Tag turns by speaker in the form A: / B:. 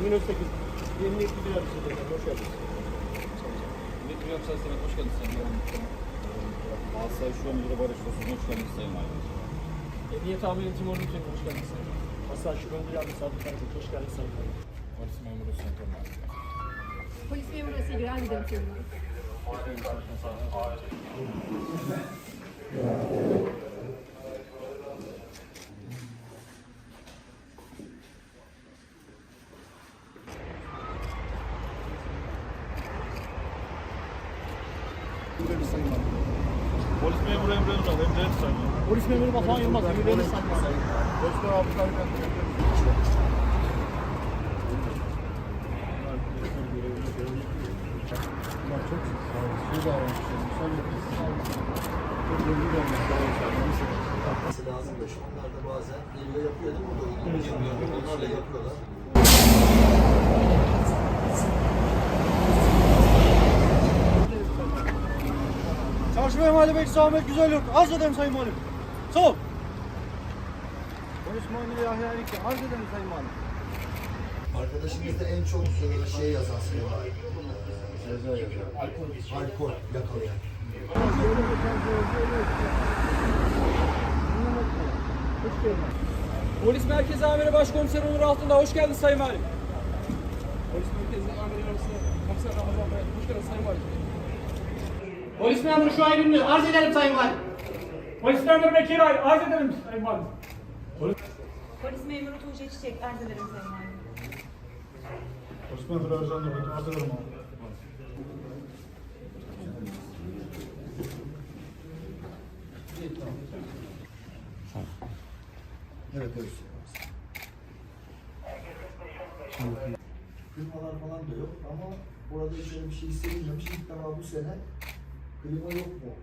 A: Emin Öztekin. Emniyet Müdürü Yardımcısı Beyefendi. Hoş geldiniz.
B: Millet Dünya Müsaadesi'ne hoş geldiniz Sayın Valim. Asayiş Şube Müdürü Barış Tosun, hoş geldiniz Sayın Valim.
A: Emniyet Amiri Timur Ülken. Hoş geldiniz. Aslan Şube Müdürü Yardımcısı Abdülkadir Bey. Hoş geldiniz Sayın Valim.
B: Polis Memuru Sentor Mahallesi.
C: Polis memuru Asiye Güren gidelim seninle.
B: Polis Memuru Emre Ünal, Emre Sayın Valim.
A: Polis Memuru Batuhan Yılmaz. Emirleriniz Sayın Valim.
B: Özgür Abdülkadir
D: yapması lazım da şu onlar da bazen geliyor yapıyor değil mi? Burada uygulama Onlar da yapıyorlar.
A: Çarşı ve Mahalle Bekçisi Ahmet Güzel Arz ederim Sayın Valim. Sol. Polis Memuru Yahya Erikli. Arz ederim Sayın Valim.
D: Arkadaşımız da en çok şey yazan sinema. Ceza yazan. Alkol yakalayan.
E: Polis Merkezi Amiri Başkomiser Onur Altındağ hoş geldiniz Sayın Valim. Polis Merkezi Amiri Yardımcısı Komiser Ramazan Bey hoş geldiniz Sayın Valim.
F: Polis memuru şu an ünlü. Arz ederim Sayın Valim.
E: Polis Memuru Bekir Ay arz ederim Sayın Valim.
G: Polis memuru Tuğçe Çiçek arz ederim Sayın Valim.
B: Polis Memuru Ercan Nöbet, arz ederim abi.
D: Evet evet. Klimalar falan da yok ama burada şöyle bir şey hissedilmemiş. İlk defa bu sene 그리고 욕구